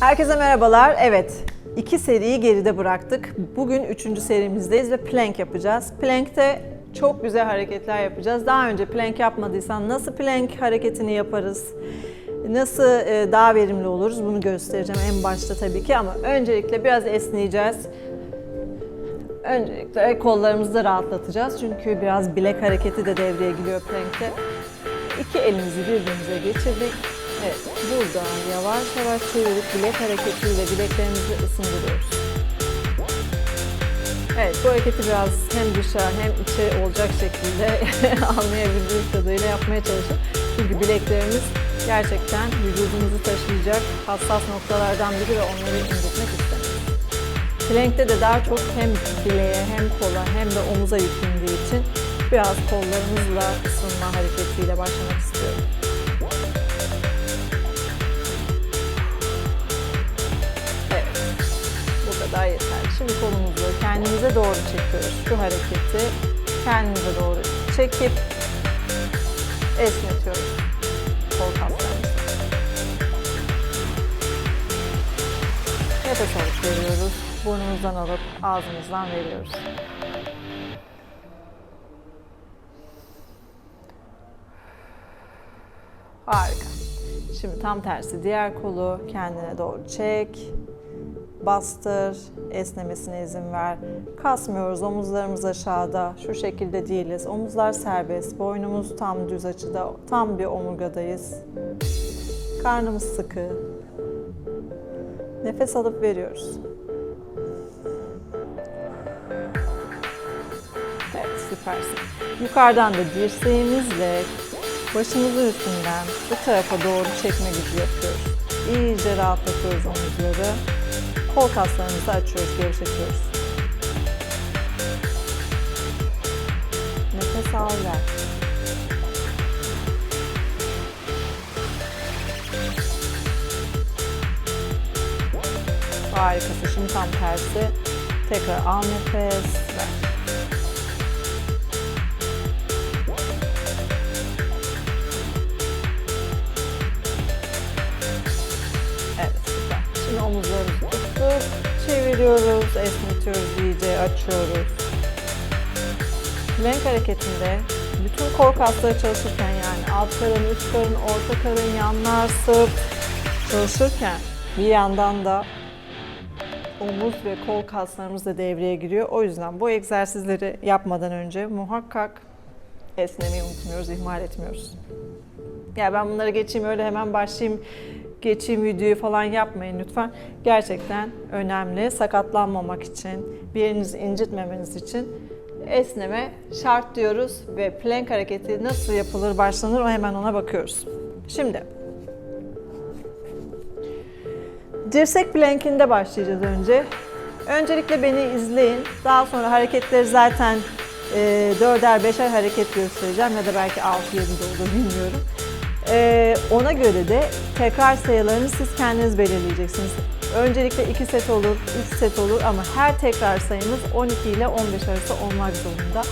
Herkese merhabalar. Evet, iki seriyi geride bıraktık. Bugün üçüncü serimizdeyiz ve plank yapacağız. Plank'te çok güzel hareketler yapacağız. Daha önce plank yapmadıysan nasıl plank hareketini yaparız? Nasıl e, daha verimli oluruz bunu göstereceğim en başta tabii ki ama öncelikle biraz esneyeceğiz. Öncelikle kollarımızı da rahatlatacağız çünkü biraz bilek hareketi de devreye giriyor plank'te. İki elimizi birbirimize geçirdik. Evet, buradan yavaş yavaş çevirip bilek hareketiyle bileklerimizi ısındırıyoruz. Evet, bu hareketi biraz hem dışa hem içe olacak şekilde anlayabildiğiniz kadarıyla yapmaya çalışın. Çünkü bileklerimiz gerçekten vücudumuzu taşıyacak hassas noktalardan biri ve onları incitmek istemiyoruz. Plank'te de daha çok hem bileğe hem kola hem de omuza yüklendiği için biraz kollarımızla ısınma hareketiyle başlamak istiyorum. Kadar yeterli. Şimdi kolumuzu kendimize doğru çekiyoruz. Şu hareketi kendimize doğru çekip esnetiyoruz kol kaslarımızı. Nefes alıp veriyoruz. Burnumuzdan alıp ağzımızdan veriyoruz. Harika. Şimdi tam tersi diğer kolu kendine doğru çek. Bastır, esnemesine izin ver. Kasmıyoruz, omuzlarımız aşağıda. Şu şekilde değiliz. Omuzlar serbest, boynumuz tam düz açıda, tam bir omurgadayız. Karnımız sıkı. Nefes alıp veriyoruz. Evet, süpersin. Yukarıdan da dirseğimizle başımızın üstünden bu tarafa doğru çekme gücü yapıyoruz. İyice rahatlatıyoruz omuzları. Kol kaslarımızı açıyoruz, gevşetiyoruz. Nefes al ver. Harikasın. Şimdi tam tersi. Tekrar al nefes, ver. Çeviriyoruz, esnetiyoruz, iyice açıyoruz. Plank hareketinde bütün kol kasları çalışırken yani alt karın, üst karın, orta karın, yanlar, sırt çalışırken bir yandan da omuz ve kol kaslarımız da devreye giriyor. O yüzden bu egzersizleri yapmadan önce muhakkak esnemeyi unutmuyoruz, ihmal etmiyoruz. Ya ben bunları geçeyim öyle hemen başlayayım, geçeyim videoyu falan yapmayın lütfen. Gerçekten önemli. Sakatlanmamak için, bir incitmemeniz için esneme şart diyoruz ve plank hareketi nasıl yapılır, başlanır o hemen ona bakıyoruz. Şimdi Dirsek plankinde başlayacağız önce. Öncelikle beni izleyin. Daha sonra hareketleri zaten e, dörder beşer hareket göstereceğim ya da belki 6-7 de olur bilmiyorum. E, ona göre de tekrar sayılarını siz kendiniz belirleyeceksiniz. Öncelikle 2 set olur, 3 set olur ama her tekrar sayımız 12 ile 15 arası olmak zorunda.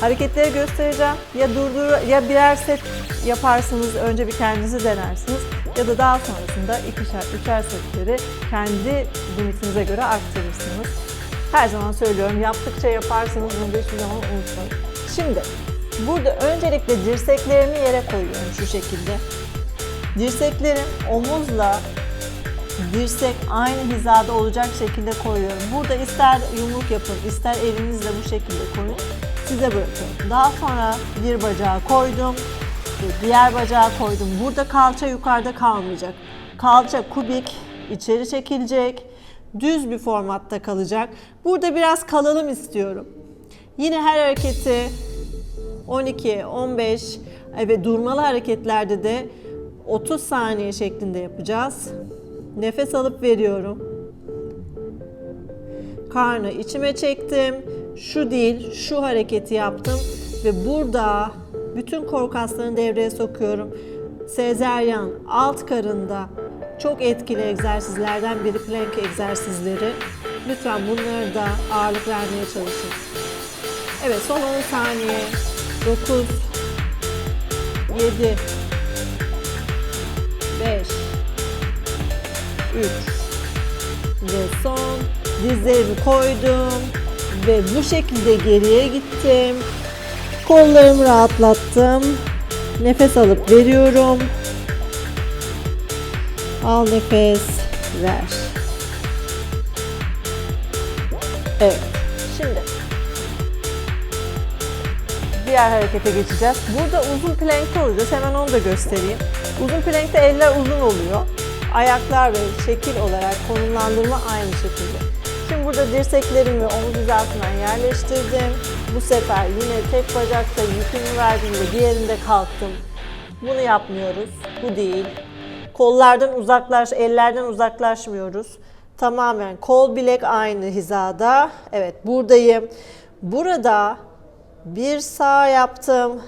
Hareketleri göstereceğim. Ya durdur ya birer set yaparsınız, önce bir kendinizi denersiniz ya da daha sonrasında ikişer, üçer setleri kendi limitinize göre arttırırsınız. Her zaman söylüyorum yaptıkça yaparsınız bunu hiçbir zaman unutmayın. Şimdi burada öncelikle dirseklerimi yere koyuyorum şu şekilde. Dirseklerim omuzla dirsek aynı hizada olacak şekilde koyuyorum. Burada ister yumruk yapın, ister elinizle bu şekilde koyun. Size bırakıyorum. Daha sonra bir bacağı koydum, diğer bacağı koydum. Burada kalça yukarıda kalmayacak. Kalça kubik içeri çekilecek. Düz bir formatta kalacak. Burada biraz kalalım istiyorum. Yine her hareketi 12, 15 ve durmalı hareketlerde de 30 saniye şeklinde yapacağız. Nefes alıp veriyorum. Karnı içime çektim. Şu değil, şu hareketi yaptım ve burada bütün kol kaslarını devreye sokuyorum. Sezeryan alt karında çok etkili egzersizlerden biri plank egzersizleri. Lütfen bunları da ağırlık vermeye çalışın. Evet son 10 saniye. 9 7 5 3 ve son. Dizlerimi koydum ve bu şekilde geriye gittim. Kollarımı rahatlattım. Nefes alıp veriyorum. Al nefes, ver. Evet. Şimdi diğer harekete geçeceğiz. Burada uzun plankte olacağız. Hemen onu da göstereyim. Uzun plankte eller uzun oluyor. Ayaklar ve şekil olarak konumlandırma aynı şekilde. Şimdi burada dirseklerimi omuz hizasından yerleştirdim. Bu sefer yine tek bacakta yükümü verdiğimde diğerinde kalktım. Bunu yapmıyoruz. Bu değil. Kollardan uzaklaş, ellerden uzaklaşmıyoruz. Tamamen kol bilek aynı hizada. Evet buradayım. Burada bir sağ yaptım,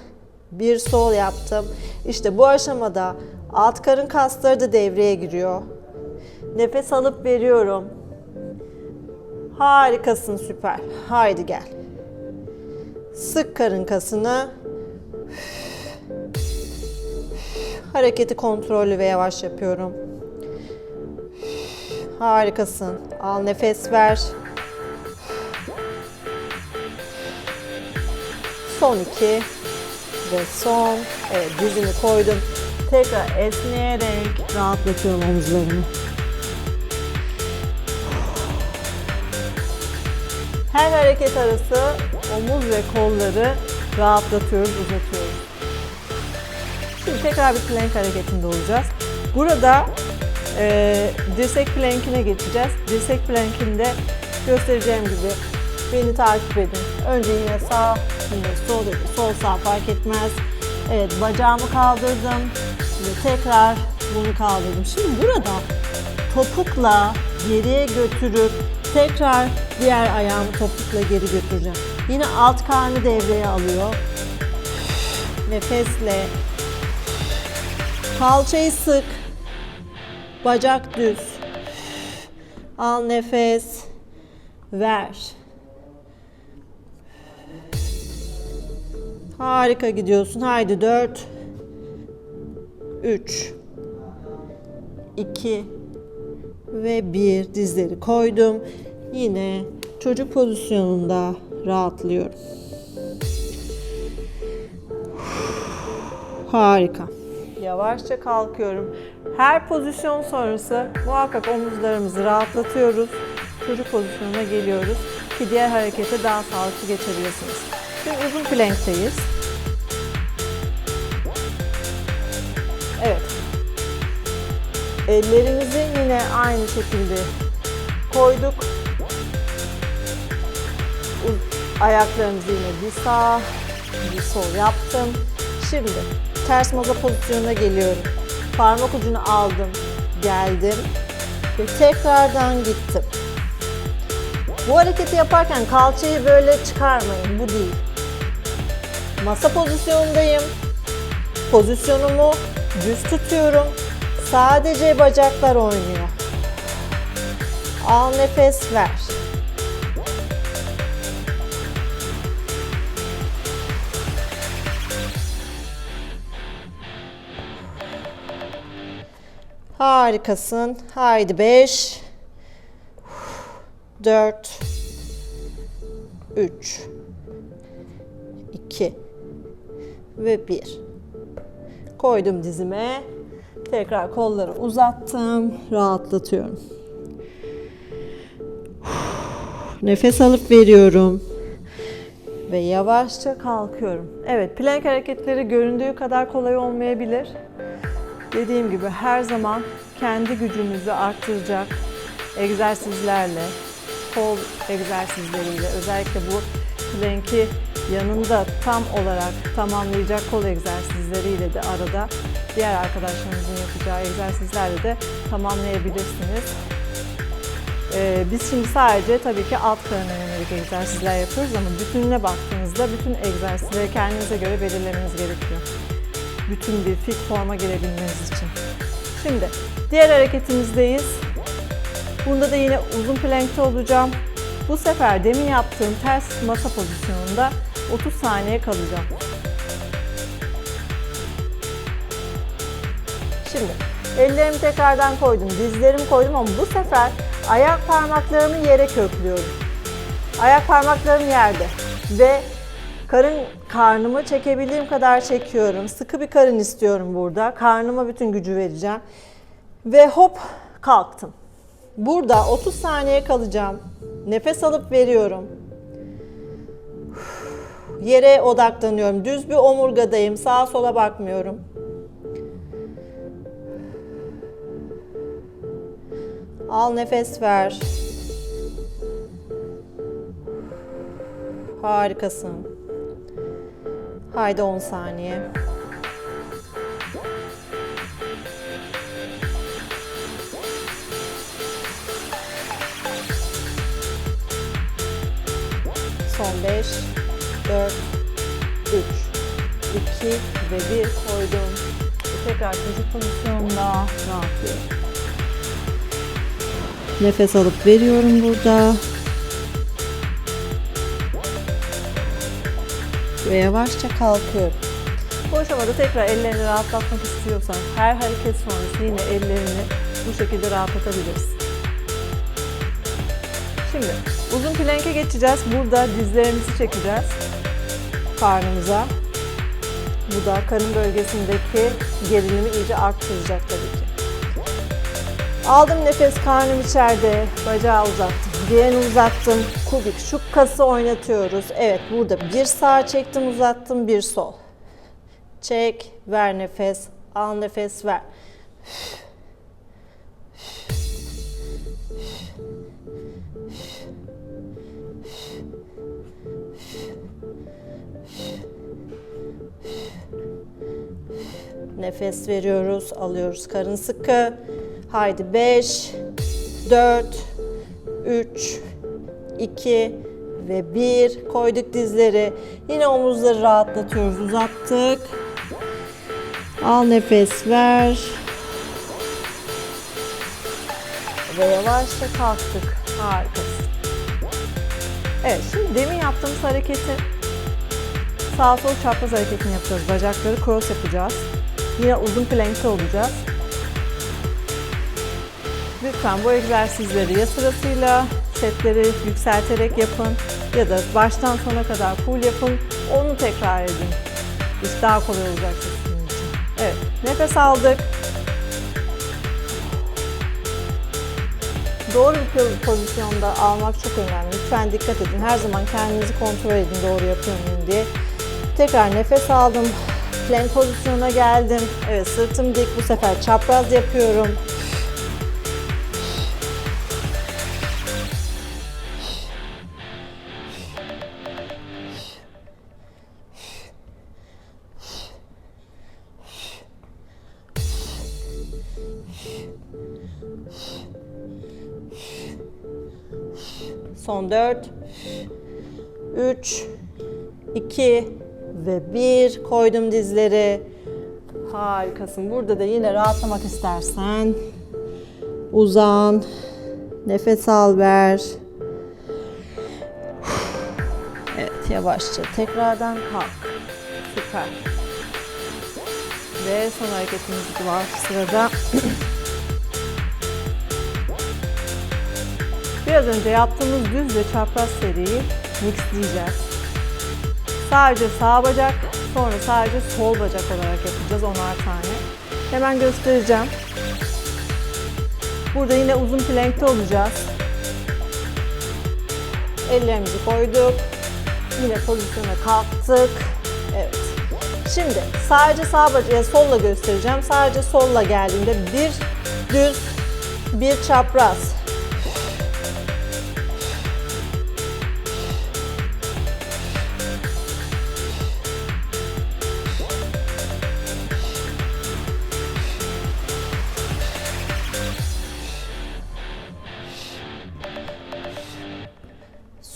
bir sol yaptım. İşte bu aşamada alt karın kasları da devreye giriyor. Nefes alıp veriyorum. Harikasın süper. Haydi gel. Sık karın kasını. Hareketi kontrollü ve yavaş yapıyorum. Harikasın. Al nefes ver. Son iki ve son. Evet dizimi koydum. Tekrar esneyerek rahatlatıyorum omuzlarımı. Her hareket arası omuz ve kolları rahatlatıyoruz, uzatıyoruz. Şimdi tekrar bir plank hareketinde olacağız. Burada e, dirsek plankine geçeceğiz. Dirsek plankinde göstereceğim gibi beni takip edin. Önce yine sağ, yine sol, sol sağ fark etmez. Evet bacağımı kaldırdım ve tekrar bunu kaldırdım. Şimdi burada topukla geriye götürüp tekrar diğer ayağımı topukla geri götüreceğim. Yine alt karnı devreye alıyor. Nefesle Kalçayı sık. Bacak düz. Al nefes. Ver. Harika gidiyorsun. Haydi 4 3 2 ve 1 dizleri koydum. Yine çocuk pozisyonunda rahatlıyorum. Harika. Yavaşça kalkıyorum. Her pozisyon sonrası muhakkak omuzlarımızı rahatlatıyoruz. Çocuk pozisyonuna geliyoruz ki diğer harekete daha sağlıklı geçebilirsiniz. Şimdi uzun plankteyiz. Evet. Ellerimizi yine aynı şekilde koyduk. Ayaklarımızı yine bir sağ, bir sol yaptım. Şimdi ters maza pozisyonuna geliyorum. Parmak ucunu aldım, geldim ve tekrardan gittim. Bu hareketi yaparken kalçayı böyle çıkarmayın, bu değil. Masa pozisyonundayım. Pozisyonumu düz tutuyorum. Sadece bacaklar oynuyor. Al nefes ver. Harikasın. Haydi 5 4 3 ve 1. Koydum dizime. Tekrar kolları uzattım. Rahatlatıyorum. Nefes alıp veriyorum. Ve yavaşça kalkıyorum. Evet, plank hareketleri göründüğü kadar kolay olmayabilir. Dediğim gibi her zaman kendi gücünüzü arttıracak egzersizlerle, kol egzersizleriyle, özellikle bu plank'i yanında tam olarak tamamlayacak kol egzersizleriyle de arada diğer arkadaşlarınızın yapacağı egzersizlerle de tamamlayabilirsiniz. Ee, biz şimdi sadece tabii ki alt karına yönelik egzersizler yapıyoruz ama bütününe baktığınızda bütün egzersizleri kendinize göre belirlemeniz gerekiyor. Bütün bir fit forma girebilmeniz için. Şimdi diğer hareketimizdeyiz. Bunda da yine uzun plankte olacağım. Bu sefer demin yaptığım ters masa pozisyonunda 30 saniye kalacağım. Şimdi Ellerimi tekrardan koydum, dizlerimi koydum ama bu sefer ayak parmaklarımı yere köklüyorum. Ayak parmaklarım yerde ve karın karnımı çekebildiğim kadar çekiyorum. Sıkı bir karın istiyorum burada. Karnıma bütün gücü vereceğim. Ve hop kalktım. Burada 30 saniye kalacağım. Nefes alıp veriyorum. Yere odaklanıyorum. Düz bir omurgadayım. Sağa sola bakmıyorum. Al nefes ver. Harikasın. Haydi 10 saniye. 5, 4, 3, 2 ve 1 koydum. Ve Tekrar çocuk pozisyonunda rahatlıyorum. Nefes alıp veriyorum burada. Ve yavaşça kalkıyorum. Bu aşamada tekrar ellerini rahatlatmak istiyorsan her hareket sonrası yine ellerini bu şekilde rahatlatabilirsin. Şimdi uzun plank'e geçeceğiz. Burada dizlerimizi çekeceğiz karnımıza. Bu da karın bölgesindeki gerilimi iyice arttıracak tabii ki. Aldım nefes karnım içeride, bacağı uzattım, diğerini uzattım, kubik şu kası oynatıyoruz. Evet burada bir sağ çektim uzattım, bir sol. Çek, ver nefes, al nefes, ver. Nefes veriyoruz, alıyoruz. Karın sıkı. Haydi 5, 4, 3, 2 ve 1. Koyduk dizleri. Yine omuzları rahatlatıyoruz. Uzattık. Al nefes ver. Ve yavaşça kalktık. Harikasın. Evet, şimdi demin yaptığımız hareketi sağ sol çapraz hareketini yapıyoruz. Bacakları cross yapacağız. Yine uzun plankte olacağız. Lütfen bu egzersizleri ya sırasıyla setleri yükselterek yapın ya da baştan sona kadar full yapın. Onu tekrar edin. İş daha kolay olacak sizin için. Evet, nefes aldık. Doğru bir pozisyonda almak çok önemli. Lütfen dikkat edin. Her zaman kendinizi kontrol edin doğru yapıyor muyum diye. Tekrar nefes aldım. Plank pozisyona geldim. Evet sırtım dik. Bu sefer çapraz yapıyorum. Son 4 3 2 ve 1 koydum dizleri. Harikasın. Burada da yine rahatlamak istersen uzan. Nefes al ver. Evet yavaşça tekrardan kalk. Süper. Ve son hareketimiz var sırada. Biraz önce yaptığımız düz ve çapraz seriyi mixleyeceğiz. Sadece sağ bacak, sonra sadece sol bacak olarak yapacağız onar tane. Hemen göstereceğim. Burada yine uzun plankte olacağız. Ellerimizi koyduk. Yine pozisyona kalktık. Evet. Şimdi sadece sağ bacağı solla göstereceğim. Sadece solla geldiğinde bir düz, bir çapraz.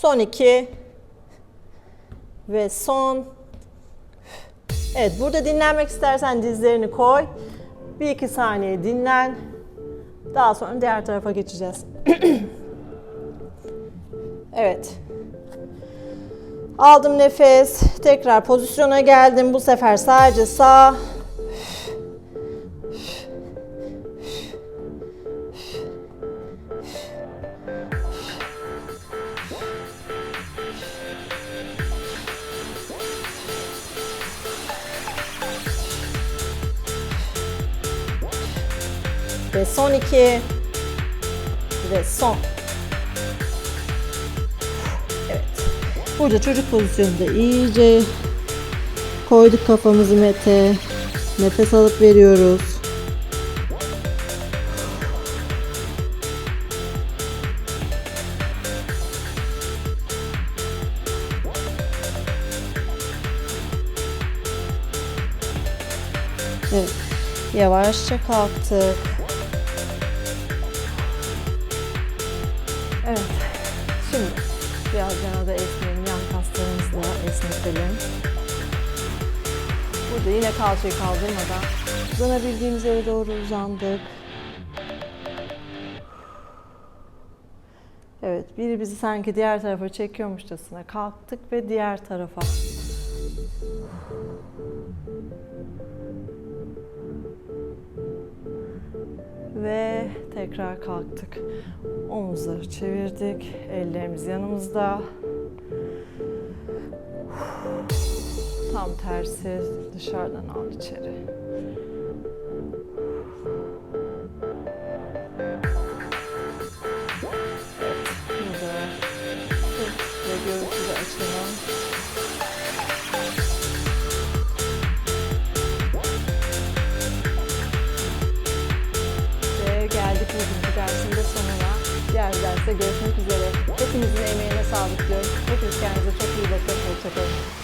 Son iki. Ve son. Evet burada dinlenmek istersen dizlerini koy. Bir iki saniye dinlen. Daha sonra diğer tarafa geçeceğiz. evet. Aldım nefes. Tekrar pozisyona geldim. Bu sefer sadece sağ Ve son iki. Ve son. Evet. Burada çocuk pozisyonunda iyice koyduk kafamızı mete. Nefes alıp veriyoruz. Evet. Yavaşça kalktık. Biraz yana da esneyelim. Yan kaslarımızla esnetelim. Burada yine kalçayı kaldırmadan uzanabildiğimiz yere doğru uzandık. Evet, biri bizi sanki diğer tarafa çekiyormuşçasına kalktık ve diğer tarafa. Ve tekrar kalktık. Omuzları çevirdik. Ellerimiz yanımızda. Tam tersi dışarıdan al içeri. Okay.